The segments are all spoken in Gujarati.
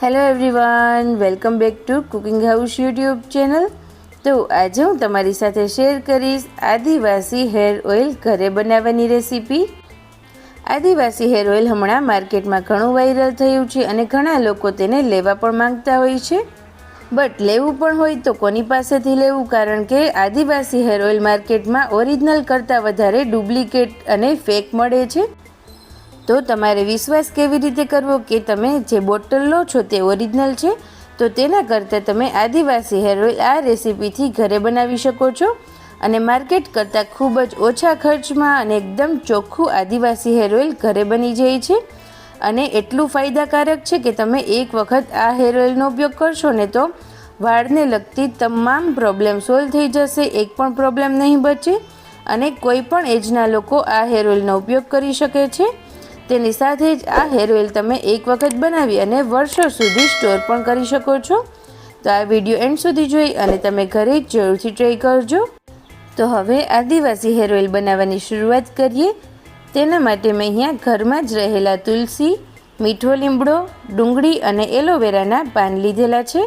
Hello everyone welcome back to cooking house YouTube channel તો આજે હું તમારી સાથે શેર કરીશ આદિવાસી હેર ઓઇલ ઘરે બનાવવાની રેસીપી આદિવાસી હેર ઓઇલ હમણાં માર્કેટમાં ઘણું વાયરલ થયું છે અને ઘણા લોકો તેને લેવા પણ માંગતા હોય છે. બટ લેવું પણ હોય તો કોની પાસેથી લેવું? કારણ કે આદિવાસી હેર ઓઇલ માર્કેટમાં ઓરિજિનલ કરતાં વધારે ડુપ્લિકેટ અને ફેક મળે છે. તો તમારે વિશ્વાસ કેવી રીતે કરવો કે તમે જે બોટલ લો છો તે ઓરિજિનલ છે? તો તેના કરતાં તમે આદિવાસી હેર ઓઇલ આ રેસીપીથી ઘરે બનાવી શકો છો. અને માર્કેટ કરતાં ખૂબ જ ઓછા ખર્ચમાં અને એકદમ ચોખ્ખું આદિવાસી હેર ઓઇલ ઘરે બની જાય છે. અને એટલું ફાયદાકારક છે કે તમે એક વખત આ હેર ઓઇલનો ઉપયોગ કરશો ને તો વાળને લગતી તમામ પ્રોબ્લેમ સોલ્વ થઈ જશે, એક પણ પ્રોબ્લેમ નહીં બચે. અને કોઈ પણ એજના લોકો આ હેર ઓઇલનો ઉપયોગ કરી શકે છે. તેની સાથે જ આ હેર ઓઇલ તમે એક વખત બનાવી અને વર્ષો સુધી સ્ટોર પણ કરી શકો છો. તો આ વીડિયો એન્ડ સુધી જોઈ અને તમે ઘરે જરૂરથી ટ્રાય કરજો. તો હવે આદિવાસી હેર ઓઇલ બનાવવાની શરૂઆત કરીએ. તેના માટે મેં અહીંયા ઘરમાં જ રહેલા તુલસી, મીઠો લીમડો, ડુંગળી અને એલોવેરાના પાન લીધેલા છે.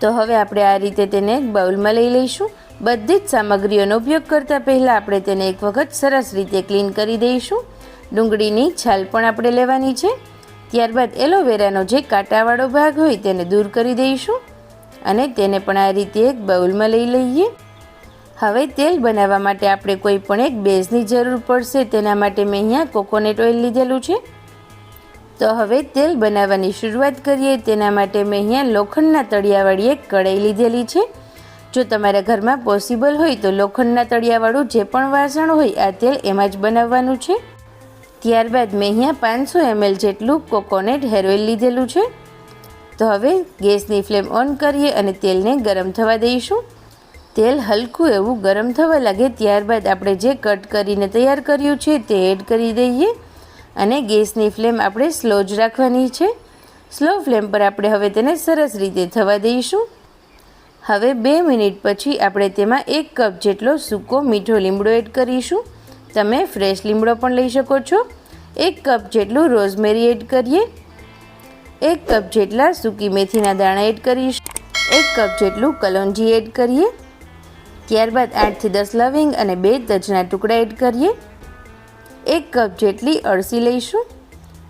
તો હવે આપણે આ રીતે તેને એક બાઉલમાં લઈ લઈશું. બધી જ સામગ્રીઓનો ઉપયોગ કરતાં પહેલાં આપણે તેને એક વખત સરસ રીતે ક્લીન કરી દઈશું. ડુંગળીની છાલ પણ આપણે લેવાની છે. ત્યારબાદ એલોવેરાનો જે કાંટાવાળો ભાગ હોય તેને દૂર કરી દઈશું અને તેને પણ આ રીતે એક બાઉલમાં લઈ લઈએ. હવે તેલ બનાવવા માટે આપણે કોઈ પણ એક બેઝની જરૂર પડશે તેના માટે મેં અહીંયા કોકોનટ ઓઇલ લીધેલું છે. તો હવે તેલ બનાવવાની શરૂઆત કરીએ તેના માટે મેં અહીંયા લોખંડના તળિયાવાળી એક કઢાઈ લીધેલી છે. જો તમારા ઘરમાં પોસિબલ હોય તો લોખંડના તળિયાવાળું જે પણ વાસણ હોય આ તેલ એમાં જ બનાવવાનું છે. ત્યારબાદ મેં અહીંયા પાંચસો એમએલ જેટલું કોકોનટ હેર ઓઇલ લીધેલું છે. તો હવે ગેસની ફ્લેમ ઓન કરીએ અને તેલને ગરમ થવા દઈશું. તેલ હલકું એવું ગરમ થવા લાગે ત્યારબાદ આપણે જે કટ કરીને તૈયાર કર્યું છે તે એડ કરી દઈએ અને ગેસની ફ્લેમ આપણે સ્લો જ રાખવાની છે. સ્લો ફ્લેમ પર આપણે હવે તેને સરસ રીતે થવા દઈશું. હવે બે મિનિટ પછી આપણે તેમાં એક કપ જેટલો સૂકો મીઠો લીમડો એડ કરીશું. તમે ફ્રેશ લીમડો પણ લઈ શકો છો. એક કપ જેટલું રોઝમેરી એડ કરીએ. એક કપ જેટલા સૂકી મેથીના દાણા એડ કરીશું. એક કપ જેટલું કલોંજી એડ કરીએ. ત્યારબાદ આઠથી દસ લવિંગ અને બે તજના ટુકડા એડ કરીએ. એક કપ જેટલી અળસી લઈશું.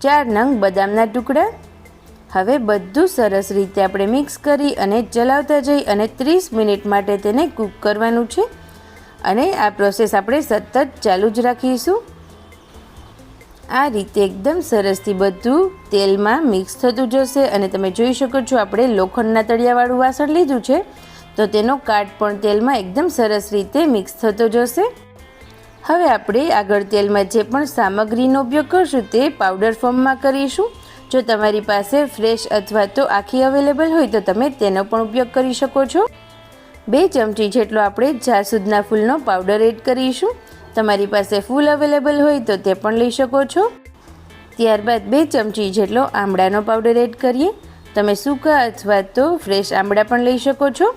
ચાર નંગ બદામના ટુકડા. હવે બધું સરસ રીતે આપણે મિક્સ કરી અને ચલાવતા જઈ અને ત્રીસ મિનિટ માટે તેને કૂક કરવાનું છે. અને આ પ્રોસેસ આપણે સતત ચાલુ જ રાખીશું. આ રીતે એકદમ સરસથી બધું તેલમાં મિક્સ થતું જશે અને તમે જોઈ શકો છો આપણે લોખંડના તળિયાવાળું વાસણ લીધું છે. તો તેનો કાટ પણ તેલમાં એકદમ સરસ રીતે મિક્સ થતો જશે. હવે આપણે આગળ તેલમાં જે પણ સામગ્રીનો ઉપયોગ કરશું તે પાવડર ફોર્મમાં કરીશું. જો તમારી પાસે ફ્રેશ અથવા તો આખી અવેલેબલ હોય તો તમે તેનો પણ ઉપયોગ કરી શકો છો. બે ચમચી જેટલો આપણે જાસૂદના ફૂલનો પાવડર એડ કરીશું. તમારી પાસે ફૂલ અવેલેબલ હોય તો તે પણ લઈ શકો છો. ત્યારબાદ બે ચમચી જેટલો આમળાનો પાવડર એડ કરીએ. તમે સૂકા અથવા તો ફ્રેશ આમળા પણ લઈ શકો છો.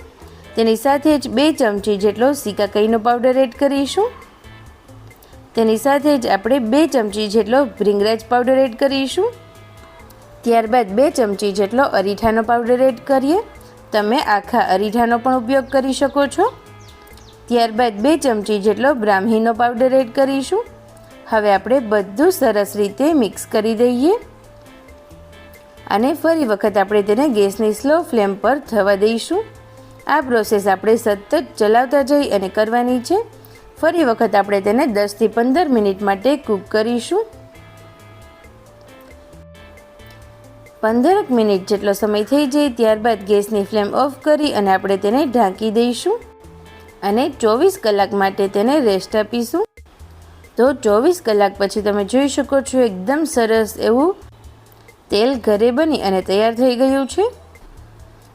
તેની સાથે જ બે ચમચી જેટલો સિકાકઈનો પાવડર એડ કરીશું. તેની સાથે જ આપણે બે ચમચી જેટલો ભ્રીંગરાજ પાવડર એડ કરીશું. ત્યારબાદ બે ચમચી જેટલો અરીઠાનો પાવડર એડ કરીએ. તમે આખા અરીઠાનો પણ ઉપયોગ કરી શકો છો. ત્યારબાદ બે ચમચી જેટલો બ્રાહ્મીનો પાવડર એડ કરીશું. હવે આપણે બધું સરસ રીતે મિક્સ કરી દઈએ. અને ફરી વખત આપણે તેને ગેસની સ્લો ફ્લેમ પર થવા દઈશું. આ પ્રોસેસ આપણે સતત ચલાવતા જઈ અને કરવાની છે. ફરી વખત આપણે તેને દસથી પંદર મિનિટ માટે કૂક કરીશું. પંદરક મિનિટ જેટલો સમય થઈ જાય ત્યારબાદ ગેસની ફ્લેમ ઓફ કરી અને આપણે તેને ઢાંકી દઈશું. અને ચોવીસ કલાક માટે તેને રેસ્ટ આપીશું. તો ચોવીસ કલાક પછી તમે જોઈ શકો છો એકદમ સરસ એવું તેલ ઘરે બની અને તૈયાર થઈ ગયું છે.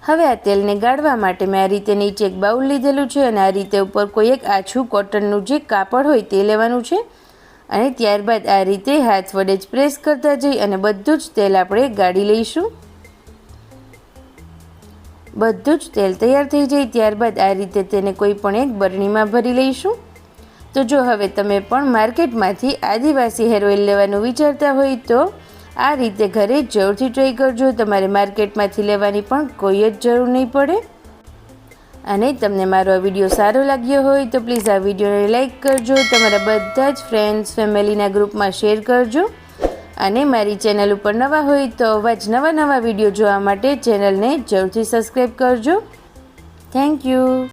હવે આ તેલને ગાળવા માટે મેં આ રીતે નીચે એક બાઉલ લીધેલું છે અને આ રીતે ઉપર કોઈ એક આછું કોટનનું જે કાપડ હોય તે લેવાનું છે. અને ત્યારબાદ આ રીતે હાથ વડે જ પ્રેસ કરતા જઈ અને બધું જ તેલ આપણે ગાળી લઈશું. બધું જ તેલ તૈયાર થઈ જાય ત્યારબાદ આ રીતે તેને કોઈ પણ એક બરણીમાં ભરી લઈશું. તો જો હવે તમે પણ માર્કેટમાંથી આદિવાસી હેર ઓઇલ લેવાનું વિચારતા હોય તો આ રીતે ઘરે જરૂરથી ટ્રાય કરજો. તમારે માર્કેટમાંથી લેવાની પણ કોઈ જ જરૂર નહીં પડે. અને તમને મારો આ વીડિયો સારો લાગ્યો હોય તો પ્લીઝ આ વિડીયોને લાઇક કરજો. તમારા બધા જ ફ્રેન્ડ્સ ફેમિલીના ગ્રુપમાં શેર કરજો. અને મારી ચેનલ ઉપર નવા હોય તો આવા જ નવા નવા વીડિયો જોવા માટે ચેનલને જરૂરથી સબસ્ક્રાઈબ કરજો. Thank you